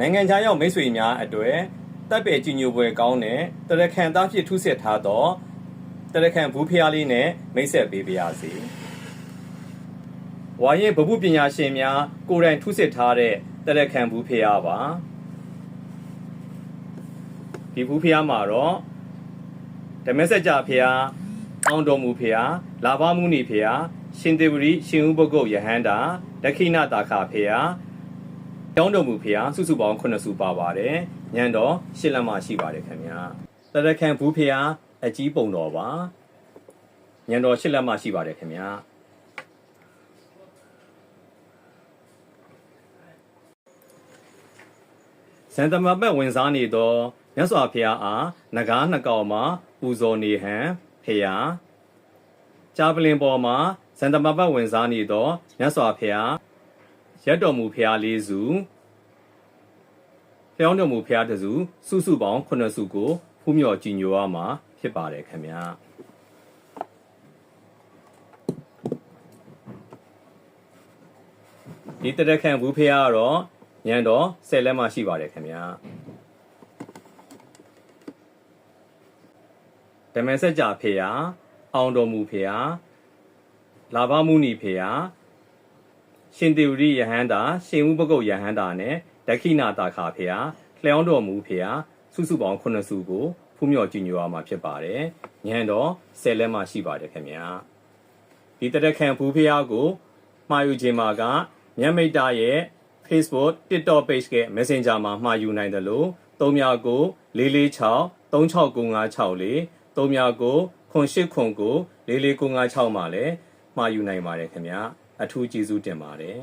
နိုင်ငံခြားရောက်မိတ်ဆွေများအတွေ့တပ်ပယ်ကြည်ညိုပွဲကောင်းတဲ့တရခန်သားဖြစ်ထုဆက်ထားသောတရခန်ဘူးဖျားလေးနဲ့မိတ်ဆက်ပေးပါရစေ။ဝါရင်ဗဟုပညာရှင်များကိုယ်တိုင်ထုဆက်ထားတဲ့တရခန်ဘူးဖျားပါ။ဒီဘူးဖျားမှာတော့ဓမ္မစကြာဖျားအောင်တော်မူဖျားလာဘမှုနီဖျားရှင်သေဝရီရှင်ဥပုဂ္ဂုတ်ယဟန္တာဒခိဏတာခဖျား ကျောင်းတော်မူဖျားစုစုပေါင်း9စုပါပါတယ်ညံတော်ရှစ်လက်မရှိပါတယ်ခင်ဗျာတရခန်ဘူးဖျားအကြီးပုံတော်ပါညံတော်ရှစ်လက်မရှိပါတယ်ခင်ဗျာစံတမပတ်ဝင်စားနေသောမြတ်စွာဘုရားအားနဂါးနှကောင်မှာပူဇော်နေဟံဖျားကြာပလင်ပေါ်မှာစံတမပတ်ဝင်စားနေသောမြတ်စွာဘုရား ရက်တော်မူဖျားလေးစုလျောင်းတော်မူဖျားတစုစုစုပေါင်း9စုကိုဖူးမြော်ကြည်ညိုရမှာဖြစ်ပါတယ်ခင်ဗျာဒီတရက်ခန့်ဘူးဖျားကတော့ညံတော်10လက်မှရှိပါတယ်ခင်ဗျာဓမ္မစကြာဖေယအောင်တော်မူဖေယလာဘမုနီဖေယ ရှင်တေဝရိယဟန္တာရှင်ဥပကုတ်ယဟန္တာနဲ့ဒက္ခိနာတာခဖေယလျောင်းတော်မူဖေယစုစုပေါင်း9စုကိုဖူးမြော်ကြည်ညိုရမှာဖြစ်ပါတယ်ညံတော်10လက်မှရှိပါတယ်ခင်ဗျာဒီတရက်ခန့်ဘူးဖေယကိုမှာယူခြင်းမှာကမြတ်မိတ်တာရဲ့ Facebook TikTok page က Messenger မှာမှာယူနိုင်တယ်လို့39ကို446 36956 3မြကိုခွန်8ခွန်ကို44956မှာလည်းမှာယူနိုင်ပါတယ်ခင်ဗျာ အထူးကျေးဇူးတင်ပါတယ်